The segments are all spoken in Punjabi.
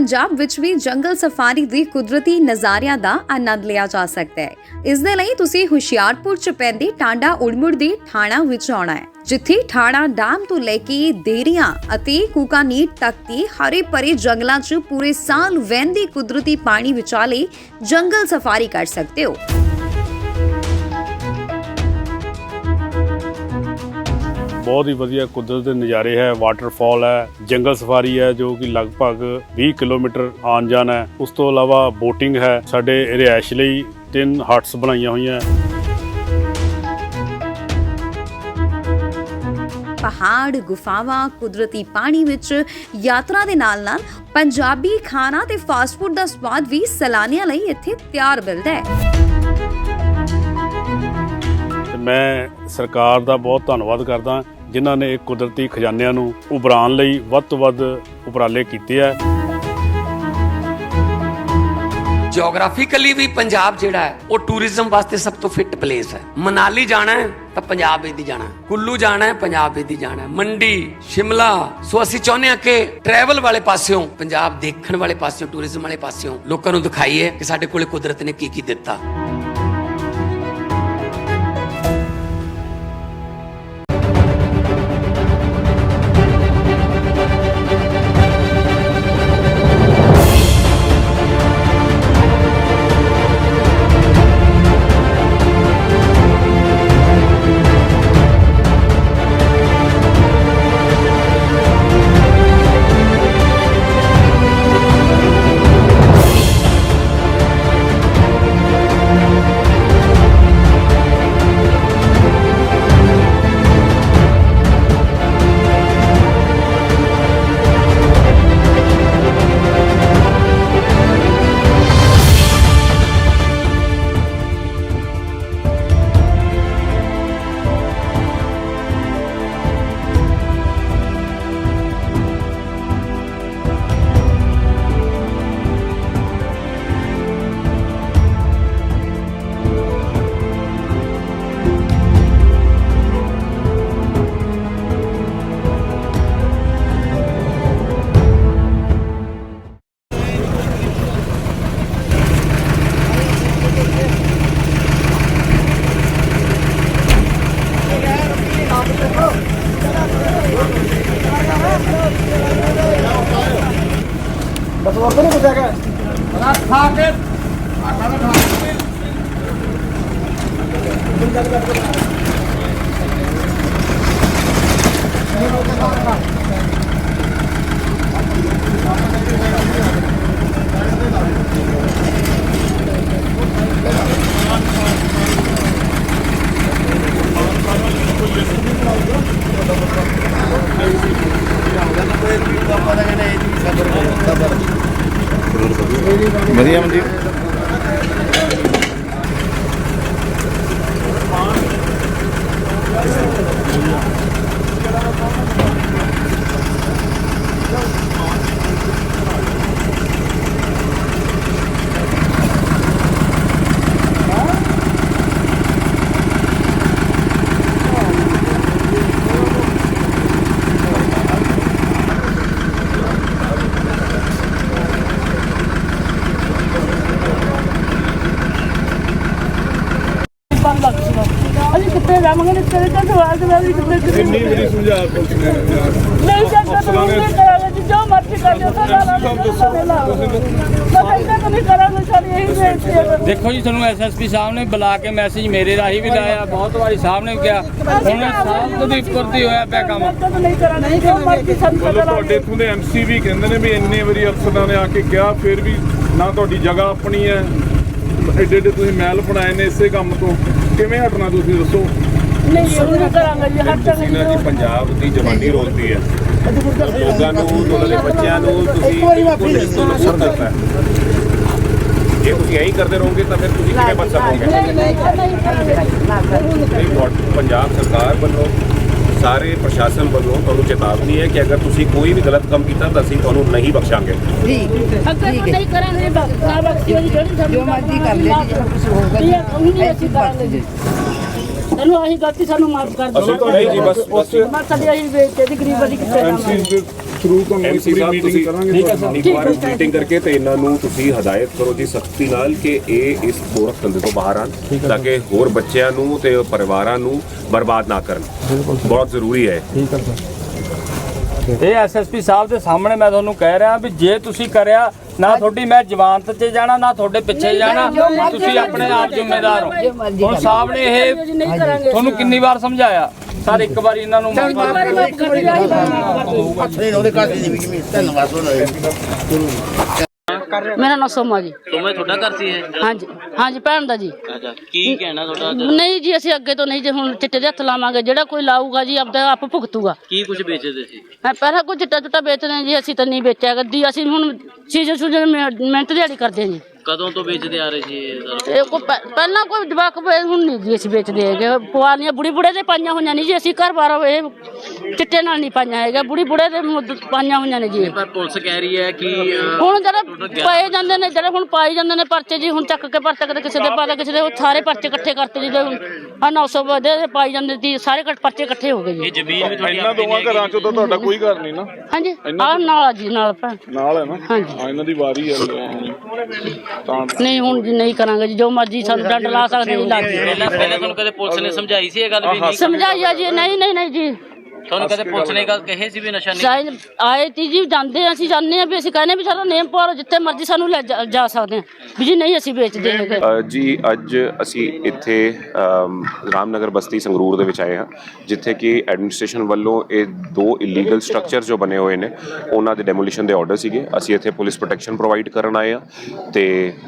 ਪੰਜਾਬ ਵਿੱਚ ਵੀ ਜੰਗਲ ਸਫਾਰੀ ਦੀ ਕੁਦਰਤੀ ਨਜ਼ਾਰਿਆਂ ਦਾ ਆਨੰਦ ਲਿਆ ਜਾ ਸਕਦਾ ਹੈ। ਇਸ ਦੇ ਲਈ ਤੁਸੀਂ ਹੁਸ਼ਿਆਰਪੁਰ ਚ ਪੈਂਦੀ ਟਾਂਡਾ ਉੜਮੁੜ ਦੀ ਥਾਣਾ ਵਿੱਚ ਆਉਣਾ ਹੈ। ਜਿੱਥੇ ਥਾਣਾ ਡਾਮ ਤੋਂ ਲੈ ਕੇ ਦੇਰੀਆਂ ਅਤੇ ਕੁਕਾਨੀਟ ਤੱਕ ਦੀ ਹਰੇ ਭਰੇ ਜੰਗਲਾਂ 'ਚ ਪੂਰੇ ਸਾਲ ਵਹਿੰਦੀ ਕੁਦਰਤੀ ਪਾਣੀ ਵਿਚਾਲੇ ਜੰਗਲ ਸਫਾਰੀ ਕਰ ਸਕਦੇ ਹੋ। ਬਹੁਤ ਹੀ ਵਧੀਆ ਕੁਦਰਤ ਦੇ ਨਜ਼ਾਰੇ ਹੈ ਵਾਟਰਫਾਲ ਹੈ ਜੰਗਲ ਸਫਾਰੀ ਹੈ ਜੋ ਕਿ ਲਗਭਗ 20 ਕਿਲੋਮੀਟਰ ਆਉਣ ਜਾਣ ਹੈ। ਉਸ ਤੋਂ ਇਲਾਵਾ ਬੋਟਿੰਗ ਹੈ ਸਾਡੇ ਰਿਹਾਇਸ਼ ਲਈ ਤਿੰਨ ਹਟਸ ਬਣਾਈਆਂ ਹੋਈਆਂ ਪਹਾੜ ਗੁਫਾਵਾਂ ਕੁਦਰਤੀ ਪਾਣੀ ਵਿੱਚ ਯਾਤਰਾ ਦੇ ਨਾਲ-ਨਾਲ ਪੰਜਾਬੀ ਖਾਣਾ ਤੇ ਫਾਸਟ ਫੂਡ ਦਾ ਸਵਾਦ ਵੀ ਸੈਲਾਨੀਆਂ ਲਈ ਇੱਥੇ ਤਿਆਰ ਮਿਲਦਾ ਹੈ। ਮੈਂ ਸਰਕਾਰ ਦਾ ਬਹੁਤ ਧੰਨਵਾਦ ਕਰਦਾ। ਜਿਨ੍ਹਾਂ ਨੇ ਕੁਦਰਤੀ ਖਜ਼ਾਨਿਆਂ ਨੂੰ ਉਭਰਾਉਣ ਲਈ ਵੱਧ ਤੋਂ ਵੱਧ ਉਪਰਾਲੇ ਕੀਤੇ ਆ। ਜੀਓਗ੍ਰਾਫਿਕਲੀ ਵੀ ਪੰਜਾਬ ਜਿਹੜਾ ਹੈ, ਉਹ ਟੂਰਿਜ਼ਮ ਵਾਸਤੇ ਸਭ ਤੋਂ ਫਿੱਟ ਪਲੇਸ ਹੈ। ਮਨਾਲੀ ਜਾਣਾ ਹੈ, ਤਾਂ ਪੰਜਾਬ ਵਿੱਚ ਦੀ ਜਾਣਾ ਕੁੱਲੂ ਜਾਣਾ ਹੈ, ਪੰਜਾਬ ਵਿੱਚ ਦੀ ਜਾਣਾ ਮੰਡੀ, ਸ਼ਿਮਲਾ, ਸੋ ਅਸੀਂ ਚਾਹੁੰਦੇ ਹਾਂ ਕਿ ਟਰੈਵਲ ਵਾਲੇ ਪਾਸਿਓਂ, ਪੰਜਾਬ ਦੇਖਣ ਵਾਲੇ ਪਾਸਿਓਂ ਟੂਰਿਜ਼ਮ ਵਾਲੇ ਪਾਸਿਓਂ ਲੋਕਾਂ ਨੂੰ ਦਿਖਾਈਏ ਕਿ ਸਾਡੇ ਕੋਲੇ ਕੁਦਰਤ ਨੇ ਕੀ ਕੀ ਦਿੱਤਾ। ¡Gracias! ਕਿੱਥੇ ਜਾਵਾਂਗੇ ਨੇ ਤੇਰੇ ਤਾਂ ਸਵਾਲ ਤੇ ਮੈਂ ਵੀ ਕਿੱਥੇ ਕਿੰਨੀ ਵਾਰੀ ਸਮਝਾ ਪੁਲਿਸ ਨੇ ਨਹੀਂ ਜਾਂਦਾ ਤਾਂ? ਨਹੀਂ ਕਰਾਂਗੇ ਜੀ ਜੋ ਮਰਜ਼ੀ ਕਰ ਦਿਓ ਸਾਡਾ ਲਾ। ਲਓ ਤੁਸੀਂ ਮੈਂ ਕਹਿੰਦਾ ਕਿ ਨਹੀਂ ਕਰਾਂਗੇ ਸਾਡੀ ਇਹੀ ਬੇਨਤੀ ਹੈ ਦੇਖੋ ਜੀ ਤੁਹਾਨੂੰ ਐਸਐਸਪੀ ਸਾਹਿਬ ਨੇ ਬੁਲਾ ਕੇ ਮੈਸੇਜ ਮੇਰੇ ਰਾਹੀਂ ਵੀ ਲਾਇਆ ਬਹੁਤ ਵਾਰੀ ਸਾਹਿਬ ਨੇ ਵੀ ਕਿਹਾ। ਹੁਣ ਸਾਹਿਬ ਦੇ ਉੱਪਰ ਦੀ ਹੋਇਆ ਪਿਆ ਕੰਮ। ਮੈਂ ਨਹੀਂ ਕਰਾਂਗੇ ਜੋ ਮਰਜ਼ੀ ਸਾਨੂੰ ਮਤਲਬ ਪਤਾ ਤੁਹਾਡੇ ਇਥੋਂ ਦੇ ਐਮਸੀ ਵੀ ਕਹਿੰਦੇ ਨੇ ਵੀ ਇੰਨੇ ਵਾਰੀ ਅਫਸਰਾਂ ਨੇ ਆ ਕੇ ਕਿਹਾ ਫਿਰ ਵੀ ਨਾ ਤੁਹਾਡੀ ਜਗ੍ਹਾ ਆਪਣੀ ਹੈ। ਐਡੇ ਐਡੇ ਤੁਸੀਂ ਮਹਿਲ ਬਣਾਏ ਨੇ ਇਸੇ ਕੰਮ ਤੋਂ। ਕਿਵੇਂ ਹਟਣਾ ਤੁਸੀਂ ਦੱਸੋ? ਨਹੀਂ ਜ਼ਰੂਰ ਕਰਾਂਗੇ ਜੀ ਹਰ ਤੁਸੀਂ ਨਾ ਜੀ ਪੰਜਾਬ ਦੀ ਜਵਾਨੀ ਰੋਲਦੀ ਹੈ। ਲੋਕਾਂ ਨੂੰ ਉਹਨਾਂ ਦੇ ਬੱਚਿਆਂ ਨੂੰ ਤੁਸੀਂ ਬਿਲਕੁਲ ਹਿੰਦੂ ਨੁਕਸਾਨ ਕਰਤਾ ਹੈ। ਜੇ ਤੁਸੀਂ ਇਹੀ ਕਰਦੇ ਰਹੋਗੇ ਤਾਂ ਫਿਰ ਤੁਸੀਂ ਕਿਵੇਂ ਬਚ ਸਕੋਗੇ? ਨਹੀਂ ਨਹੀਂ ਨਹੀਂ ਕਰਾਂਗੇ ਨਹੀਂ, ਤੁਹਾਡੀ ਪੰਜਾਬ ਸਰਕਾਰ ਵੱਲੋਂ ਸਾਰੇ ਪ੍ਰਸ਼ਾਸਨ ਵੱਲੋਂ ਤੁਹਾਨੂੰ ਚੇਤਾਵਨੀ ਹੈ ਕਿ ਅਗਰ ਤੁਸੀਂ ਕੋਈ ਵੀ ਗਲਤ ਕੰਮ ਕੀਤਾ ਤਾਂ ਅਸੀਂ ਤੁਹਾਨੂੰ ਨਹੀਂ ਬਖਸ਼ਾਂਗੇ। ਅੱਗੇ ਤੋਂ ਨਹੀਂ ਕਰਾਂਗੇ ਬਸ ਨਾ ਬਖਸ਼ੀ ਹੋਈ ਜਿਹੜੀ ਸਾਡੀ ਜੋ ਮਰਜ਼ੀ ਕਰ ਲੈ ਜੀ ਕੁਝ ਹੋਊਗਾ ਜੀ ਉਹੀ ਨਹੀਂ ਅਸੀਂ ਕਰਾਂਗੇ ਜੀ। ਸਾਨੂੰ ਆਹੀ ਗਲਤੀ ਸਾਨੂੰ ਮਾਫ ਕਰ ਦਿਓ। ਅਸੀਂ ਤਾਂ ਨਹੀਂ ਜੀ ਬਸ ਬਸ। ਮੈਂ ਸਾਡੀ ਆਹੀ ਬੇਇੱਜ਼ਤੀ ਦੀ ਗਰੀਬਾਂ ਦੀ ਕਿੱਥੇ ਐਮਸੀ ਜਾਵਾਂਗੇ। ਦੇ ਥਰੂ ਤੁਹਾਨੂੰ ਇੱਕ ਐਮਸੀ ਵਾਰੀ ਸਾਹਿਬ ਮੀਟਿੰਗ ਤੁਸੀਂ ਕਰਾਂਗੇ ਇੱਕ ਵਾਰ ਮੀਟਿੰਗ ਕਰਕੇ ਤੇ ਇਹਨਾਂ ਨੂੰ ਤੁਸੀਂ ਹਦਾਇਤ ਕਰੋ ਜੀ ਸਖਤੀ ਨਾਲ ਕਿ ਇਹ ਇਸ ਗੋਰਖ ਧੰਦੇ ਤੋਂ ਬਾਹਰ ਆਣ ਤਾਂ ਕਿ ਹੋਰ ਬੱਚਿਆਂ ਨੂੰ ਤੇ ਪਰਿਵਾਰਾਂ ਨੂੰ ਬਰਬਾਦ ਨਾ ਕਰਨ। ਬਹੁਤ ਜ਼ਰੂਰੀ ਹੈ ਇਹ। ਐਸਐਸਪੀ ਸਾਹਿਬ ਦੇ ਸਾਹਮਣੇ ਮੈਂ ਤੁਹਾਨੂੰ ਕਹਿ ਰਿਹਾ ਵੀ ਜੇ ਤੁਸੀਂ ਕਰਿਆ ਨਾ ਤੁਹਾਡੀ ਮੈਂ ਜਵਾਨਤ 'ਚ ਜਾਣਾ ਨਾ ਤੁਹਾਡੇ ਪਿੱਛੇ ਜਾਣਾ। ਤੁਸੀਂ ਆਪਣੇ ਆਪ ਜ਼ਿੰਮੇਦਾਰ ਹੋ। ਹੁਣ ਸਾਹਿਬ ਨੇ ਇਹ ਨਹੀਂ ਕਰਾਂਗੇ ਤੁਹਾਨੂੰ ਕਿੰਨੀ ਵਾਰ ਸਮਝਾਇਆ? ਸਰ ਇੱਕ ਵਾਰੀ ਇਹਨਾਂ ਨੂੰ ਮੌਕਾ ਵਾਰੀ ਮੈਂ ਕਰ। ਰਿਹਾ ਮੇਰਾ ਨਾਮ ਸੋਮਾ ਜੀ। ਤੁਮੇ ਤੁਹਾਡਾ ਘਰ ਸੀ ਇਹ? ਹਾਂਜੀ ਹਾਂਜੀ ਭੈਣ ਦਾ ਜੀ। ਅੱਛਾ ਕੀ ਕਹਿਣਾ ਤੁਹਾਡਾ ਨਹੀਂ ਜੀ ਅਸੀਂ ਅੱਗੇ ਤੋਂ ਨਹੀਂ ਜੇ ਹੁਣ ਚਿੱਟੇ ਦੇ ਹੱਥ ਲਾਵਾਂਗੇ। ਜਿਹੜਾ ਕੋਈ ਲਾਊਗਾ ਜੀ ਆਪਦਾ ਆਪ ਭੁਗਤੂਗਾ। ਕੀ ਕੁਝ ਵੇਚਦੇ ਸੀ? ਮੈਂ ਪਹਿਲਾਂ ਕੋਈ ਚਿੱਟਾ ਚੁੱਟਾ ਵੇਚਦੇ ਜੀ ਅਸੀਂ ਤਾਂ ਨਹੀਂ ਵੇਚਿਆ ਗੱਦੀ ਅਸੀਂ ਹੁਣ ਸੀਜ਼ਨ ਸੂਜਨ ਮਿਹਨਤ ਦਿਹਾੜੀ ਕਰਦੇ ਹਾਂ ਜੀ। ਕਦੋਂ ਤੋਂ ਵੇਚਦੇ ਆ ਰਹੇ ਸੀ ਇਹ ਸਾਰਾ ਇਹ ਕੋਈ ਪਹਿ- ਪਹਿਲਾਂ ਕੋਈ ਜਵਾਕ ਵੇ- ਹੁਣ ਨਹੀਂ ਜੀ ਅਸੀਂ ਵੇਚਦੇ ਹੈਗੇ। ਪੁਆਲੀਆਂ ਬੁੜੀ ਬੁੜੇ ਦੇ ਪਾਈਆਂ ਹੋਈਆਂ ਨਹੀਂ ਜੀ ਅਸੀਂ ਘਰ ਬਾਰ ਇਹ ਚਿੱਟੇ ਨਾਲ ਨਹੀਂ ਪਾਈਆਂ ਹੈਗਾ ਬੁੜੀ ਬੁੜੇ ਦੇ ਮੁੱਦ ਪਾਈਆਂ ਹੋਈਆਂ ਨੇ ਜੀ। ਪਰ ਪੁਲਿਸ ਕਹਿ ਰਹੀ ਹੈ ਕਿ ਅਹ, ਹੁਣ ਜਿਹੜੇ ਪਏ ਜਾਂਦੇ ਨੇ ਜਿਹੜੇ ਹੁਣ ਪਾਈ ਜਾਂਦੇ ਨੇ ਪਰਚੇ ਜੀ ਹੁਣ ਚੱਕ ਕੇ ਪਰਚਾ ਕਦੇ ਕਿਸੇ ਦੇ ਪਾਦਾ ਕਿਸੇ ਦੇ ਉਹ ਸਾਰੇ ਪਰਚੇ ਇਕੱਠੇ ਕਰਤੇ ਜੀ ਆ 900 ਵਧੇ ਦੇ ਪਾਈ ਜਾਂਦੇ ਸੀ ਸਾਰੇ ਕੱਟ- ਪਰਚੇ ਇਕੱਠੇ ਹੋ ਗਏ ਇਹ ਜੀ ਜ਼ਮੀਨ ਵੀ ਤੁਹਾਡੀ ਇਹਨਾਂ ਦੋਵਾਂ ਘਰਾਂ ਚੋਂ ਤਾਂ ਤੁਹਾਡਾ ਕੋਈ ਘਰ ਨਹੀਂ ਨਾ। ਹਾਂਜੀ ਆ ਨਾਲ ਆ ਜੀ ਨਾਲ ਭੈਣ। ਨਾਲ ਹੈ ਨਾ। ਹਾਂਜੀ। ਹਾਂ ਇਹਨਾਂ ਦੀ ਵਾਰੀ ਹੈ ਨਹੀਂ ਹੁਣ ਜੀ ਨਹੀਂ ਕਰਾਂਗੇ ਜੀ ਜੋ ਮਰਜ਼ੀ ਸਾਨੂੰ ਡੰਡ ਲਾ ਸਕਦੇ ਜੀ ਲਾ। ਪਹਿਲਾਂ ਪਹਿਲਾਂ ਤੁਹਾਨੂੰ ਕਦੇ ਪੁਲਿਸ ਨੇ ਸਮਝਾਈ ਸੀ ਇਹ ਗੱਲ ਵੀ? ਨਹੀਂ ਸਮਝਾਈਆ ਜੀ ਨਹੀਂ ਨਹੀਂ ਨਹੀਂ ਜੀ। ਤੁਹਾਨੂੰ ਕਦੇ ਪੁਲਿਸ ਨੇ ਗੱਲ ਕਹੀ ਸੀ ਵੀ ਨਸ਼ਾ ਨਹੀਂ? ਸ਼ਾਇਦ ਆਏ ਤੀ ਜੀ ਜਾਂਦੇ ਹਾਂ, ਅਸੀਂ ਜਾਂਦੇ ਆ ਵੀ ਅਸੀਂ ਕਹਿੰਦੇ ਵੀ ਸਾਡਾ ਨੇਮ ਪਾਓ ਜਿੱਥੇ ਮਰਜ਼ੀ ਸਾਨੂੰ ਲੈ ਜਾ- ਜਾ ਸਕਦੇ ਆ ਵੀ ਜੀ ਨਹੀਂ ਅਸੀਂ ਵੇਚਦੇ ਹੈਗੇ ਅ, ਜੀ ਅੱਜ ਅਸੀਂ ਇੱਥੇ ਅਮ, ਰਾਮਨਗਰ ਬਸਤੀ ਸੰਗਰੂਰ ਦੇ ਵਿੱਚ ਆਏ ਹਾਂ ਜਿੱਥੇ ਕਿ ਐਡਮਿਨਿਸਟ੍ਰੇਸ਼ਨ ਵੱਲੋਂ ਇਹ ਦੋ ਇਲੀਗਲ ਸਟਰਕਚਰ ਜੋ ਬਣੇ ਹੋਏ ਨੇ ਉਹਨਾਂ ਦੇ ਡੈਮੋਲੀਸ਼ਨ ਦੇ ਆਰਡਰ ਸੀਗੇ। ਅਸੀਂ ਇੱਥੇ ਪੁਲਿਸ ਪ੍ਰੋਟੈਕਸ਼ਨ ਪ੍ਰੋਵਾਈਡ ਕਰਨ ਆਏ ਹਾਂ ਤੇ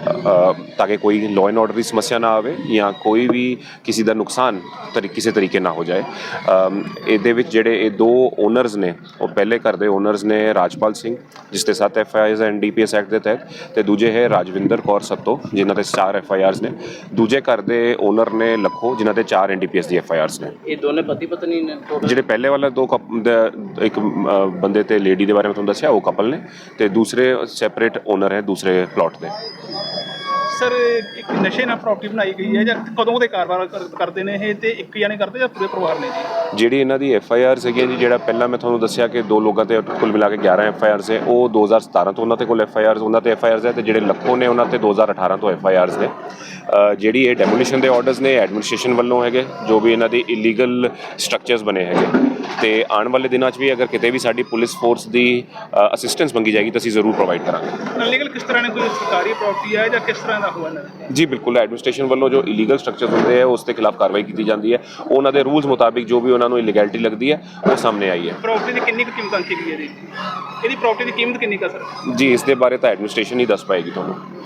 ਅ, ਤਾਂ ਕਿ ਕੋਈ ਲਾਅ ਐਂਡ ਆਰਡਰ ਦੀ ਸਮੱਸਿਆ ਨਾ ਆਵੇ ਜਾਂ ਕੋਈ ਵੀ ਕਿਸੇ ਦਾ ਨੁਕਸਾਨ ਤਰੀ ਕਿਸੇ ਤਰੀਕੇ ਨਾ ਹੋ ਜਾਏ। ਅਮ, ਇਹਦੇ ਵਿੱਚ ਜਿਹੜੇ ਇਹ ਦੋ ਓਨਰਸ ਨੇ ਉਹ ਪਹਿਲੇ ਘਰ ਦੇ ਓਨਰਸ ਨੇ ਰਾਜਪਾਲ ਸਿੰਘ ਜਿਸ ਤੇ 7 F I Rs and DPS act ਦੇ ਤਹਿਤ ਤੇ ਦੂਜੇ ਹੈ ਰਾਜਵਿੰਦਰ ਕੌਰ ਸੱਤੋ ਜਿਨ੍ਹਾਂ ਤੇ 4 ਐਫ ਆਈ ਆਰਸ ਨੇ। ਦੂਜੇ ਘਰ ਦੇ ਓਨਰ ਨੇ ਲੱਖੋ ਜਿਨ੍ਹਾਂ ਤੇ 4 ਐਨਡੀਪੀਐਸ ਦੀ ਐਫ ਆਈ ਆਰਸ ਨੇ। ਇਹ ਦੋਨੇ ਪਤੀ ਪਤਨੀ ਨੇ? ਜਿਹੜੇ ਪਹਿਲੇ ਵਾਲਾ ਦੋ ਦਾ- ਇੱਕ ਬੰਦੇ ਤੇ ਲੇਡੀ ਦੇ ਬਾਰੇ ਮੈਂ ਤੁਹਾਨੂੰ ਦੱਸਿਆ ਉਹ ਕਪਲ ਨੇ ਤੇ ਦੂਸਰੇ ਸੈਪਰੇਟ ਓਨਰ ਹੈ ਦੂਸਰੇ ਪਲਾਟ ਦੇ। ਸਰ ਇੱਕ ਨਸ਼ੇ ਨਾਲ ਪ੍ਰਾਪਰਟੀ ਬਣਾਈ ਗਈ ਹੈ ਜਾਂ ਕਦੋਂ ਦੇ ਕਾਰੋਬਾਰ ਕਰ- ਕਰਦੇ ਨੇ ਇਹ ਤੇ ਇੱਕ ਜਾਣੇ ਕਰਦੇ ਜਾਂ ਪੂਰੇ ਪਰਿਵਾਰ ਨੇ ਜੀ? ਜਿਹੜੀ ਇਹਨਾਂ ਦੀ ਐਫ ਆਈ ਆਰ ਸੀਗੀ ਜੀ ਜਿਹੜਾ ਪਹਿਲਾਂ ਮੈਂ ਤੁਹਾਨੂੰ ਦੱਸਿਆ ਕਿ ਦੋ ਲੋਕਾਂ ਤੇ ਕੁੱਲ ਮਿਲਾ ਕੇ 11 ਐਫ ਆਈ ਆਰਸ ਹੈ ਉਹ 2017 ਤੋਂ ਉਹਨਾਂ ਤੇ ਕੋਲ ਐਫ ਆਈ ਆਰਸ ਉਹਨਾਂ ਤੇ ਐਫ ਆਈ ਆਰਸ ਹੈ ਤੇ ਜਿਹੜੇ ਲੱਖੋਂ ਨੇ ਉਹਨਾਂ ਤੇ 2018 ਤੋਂ ਐਫ ਆਈ ਆਰਸ ਨੇ। ਅ, ਜਿਹੜੀ ਇਹ ਡੈਮੋਲੀਸ਼ਨ ਦੇ ਆਰਡਰਸ ਨੇ ਐਡਮਿਨਿਸਟ੍ਰੇਸ਼ਨ ਵੱਲੋਂ ਹੈਗੇ ਜੋ ਵੀ ਇਹਨਾਂ ਦੇ ਇਲੀਗਲ ਸਟਰਕਚਰਸ ਬਣੇ ਹੈਗੇ। ਤੇ ਆਉਣ ਵਾਲੇ ਦਿਨਾਂ 'ਚ ਵੀ ਅਗਰ ਕਿਤੇ ਵੀ ਸਾਡੀ ਪੁਲਿਸ ਫੋਰਸ ਦੀ ਅਸਿਸਟੈਂਸ ਮੰਗੀ ਜਾਏਗੀ ਤਾਂ ਅਸੀਂ ਜ਼ਰੂਰ ਪ੍ਰੋਵਾਈਡ ਕਰਾਂਗੇ। ਅਨਲੀਗਲ ਕਿਸ ਤਰ੍ਹਾਂ ਨੇ? ਕੋਈ ਸਰਕਾਰੀ ਪ੍ਰਾਪਰਟੀ ਹੈ ਜਾਂ ਕਿਸ ਤਰ੍ਹਾਂ ਦਾ ਹੋਇਆ ਜੀ ਬਿਲਕੁਲ। ਐਡਮਿਨਿਸਟ੍ਰੇਸ਼ਨ ਵੱਲੋਂ ਜੋ ਇਲੀਗਲ ਸਟਰਕਚਰਸ ਹੁੰਦੇ ਆ ਉਸ ਦੇ ਖਿਲਾਫ ਕਾਰਵਾਈ ਕੀਤੀ ਜਾਂਦੀ ਹੈ। ਉਹਨਾਂ ਦੇ ਰੂਲਸ ਮੁਤਾਬਿਕ ਜੋ ਵੀ ਉਹਨਾਂ ਨੂੰ ਇਲੀਗੈਲਿਟੀ ਲੱਗਦੀ ਹੈ ਉਹ ਸਾਹਮਣੇ ਆਈ ਹੈ। ਪ੍ਰਾਪਰਟੀ ਦੀ ਕਿੰਨੀ ਕੁ ਕੀਮਤ ਅੰਕੀ ਗਈ ਹੈ ਜੀ ਇਹਦੀ ਪ੍ਰਾਪਰਟੀ ਦੀ ਕੀਮਤ ਕਿੰਨੀ ਕਾ ਸਰ ਜੀ ਇਸ ਦੇ ਬਾਰੇ ਤਾਂ ਐਡਮਿਨਿਸਟ੍ਰੇਸ਼ਨ ਹੀ ਦੱਸ ਪਾਏਗੀ ਤੁਹਾਨੂੰ।